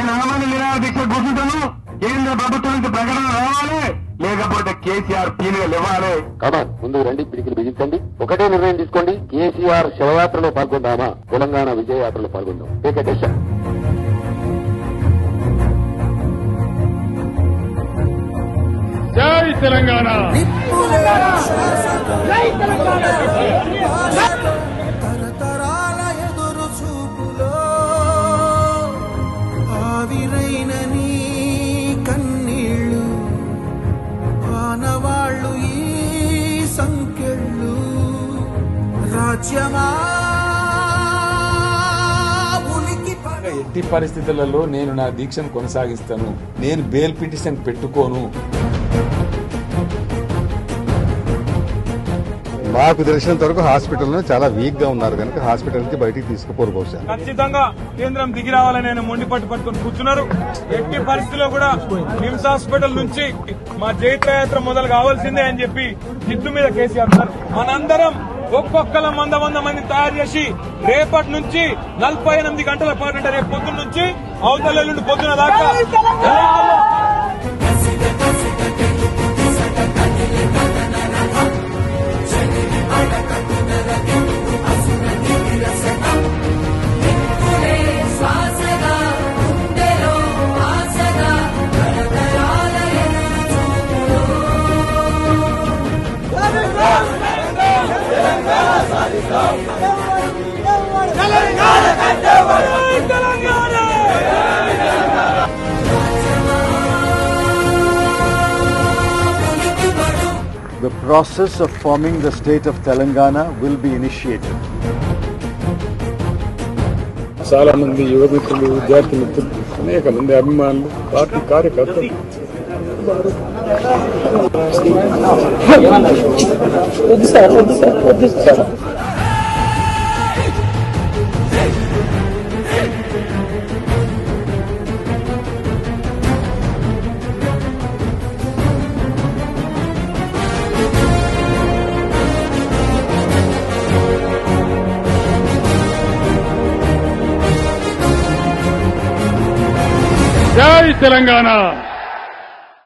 నేను ఆమెను నిరాహార దీక్ష కూర్చుంటాను కేంద్ర ప్రభుత్వం నుంచి ప్రకటన రావాలి. లేకపోతే కేసీఆర్ పీనుగలు ఇవ్వాలి. కమాన్ ముందుకు రండి పిడికిలు బిగించండి. ఒకటే నిర్ణయం తీసుకోండి. కేసీఆర్ శవయాత్రలో పాల్గొందామా? తెలంగాణ విజయయాత్రలో పాల్గొందాం. టేక్ దశ జై తెలంగాణ! రాజ్యమా? ఎట్టి పరిస్థితులలో నేను నా దీక్షను కొనసాగిస్తాను. నేను బెయిల్ పిటిషన్ పెట్టుకోను. మాకు తెలిసినంత వరకు హాస్పిటల్లో చాలా వీక్గా ఉన్నారు కనుక హాస్పిటల్ నుంచి బయటికి తీసుకుపోరు బహుశా. ఖచ్చితంగా కేంద్రం దిగి రావాలని ఆయన మొండి పట్టు పట్టుకుని కూర్చున్నారు. ఎట్టి పరిస్థితిలో కూడా నిమ్స్ హాస్పిటల్ నుంచి మా జైత్రయాత్ర మొదలు కావాల్సిందే అని చెప్పి జిడ్డు మీద కేసీఆర్ సార్ మనందరం ఒక్కొక్కల వంద వంద మంది తయారు చేసి రేపటి నుంచి నలభై ఎనిమిది గంటల పాటు అంటే రేపు పొద్దున్న నుంచి అవతల పొద్దున దాకా The process of forming the state of Telangana will be initiated. చాలా మంది యువ మిత్రులు విద్యార్థి మిత్రులు అనేక మంది అభిమానులు పార్టీ కార్యకర్తలు జై తెలంగాణ!